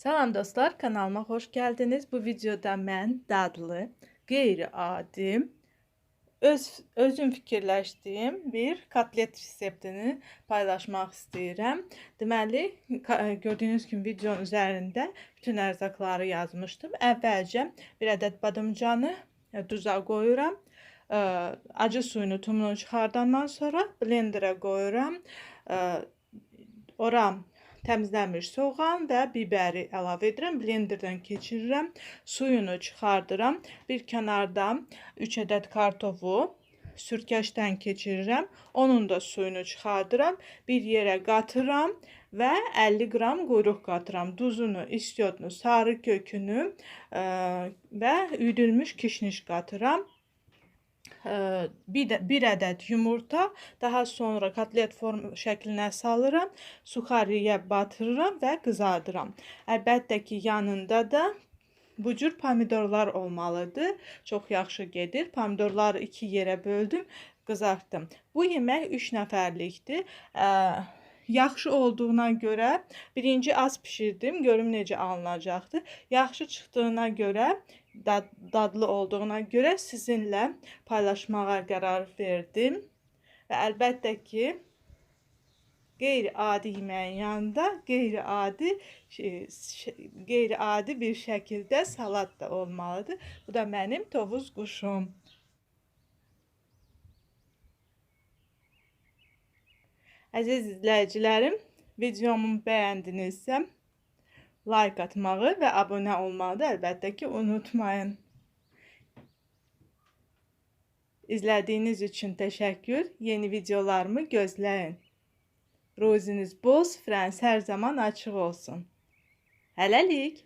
Salam dostlar, kanalıma xoş gəldiniz. Bu videoda mən dadlı, qeyri-adi, öz özüm fikirləşdiyim bir kotlet reseptini paylaşmaq istəyirəm. Deməli, ka- gördüyünüz kimi videonun üzərində bütün ərzaqları yazmışdım. Əvvəlcə bir ədəd badımcanı e, duza qoyuram. E, Acı suyunu, tumunu çıxardandan sonra blenderə qoyuram. E, Ora təmizlənmiş soğan və bibəri əlavə edirəm. Blenderdən keçirirəm. Suyunu çıxardıram. Bir kənarda 3 ədəd kartofu sürkəşdən keçirirəm. Onun da suyunu çıxardıram. Bir yerə qatıram və 50 qram quyruq qatıram. Duzunu, istiotunu, sarı kökünü ə, və üyüdülmüş kişniş qatıram. Bir, də, bir ədəd yumurta, daha sonra kotlet form şəklinə salıram, suxariyə batırıram və qızardıram. Əlbəttə ki, yanında da bu cür pomidorlar olmalıdır. Çox yaxşı gedir. Pomidorları iki yerə böldüm, qızartdım. Bu yemək 3 nəfərlikdir. Ə, yaxşı olduğuna görə birinci az bişirdim, görüm necə alınacaqdı. Yaxşı çıxdığına görə, dad dadlı olduğuna görə sizinlə paylaşmağa qərar verdim. Və əlbəttə ki, qeyri-adi yeməyin yanında qeyri-adi şey- qeyri-adi bir şəkildə salat da olmalıdır. Bu da mənim tovuz quşum. Əziz izləyicilərim, videomu bəyəndinizsə like atmağı və abunə olmağı da əlbəttə ki, unutmayın. İzlədiyiniz üçün təşəkkür. Yeni videolarımı gözləyin. Ruziniz bol, süfrəniz hər zaman açıq olsun. Hələlik.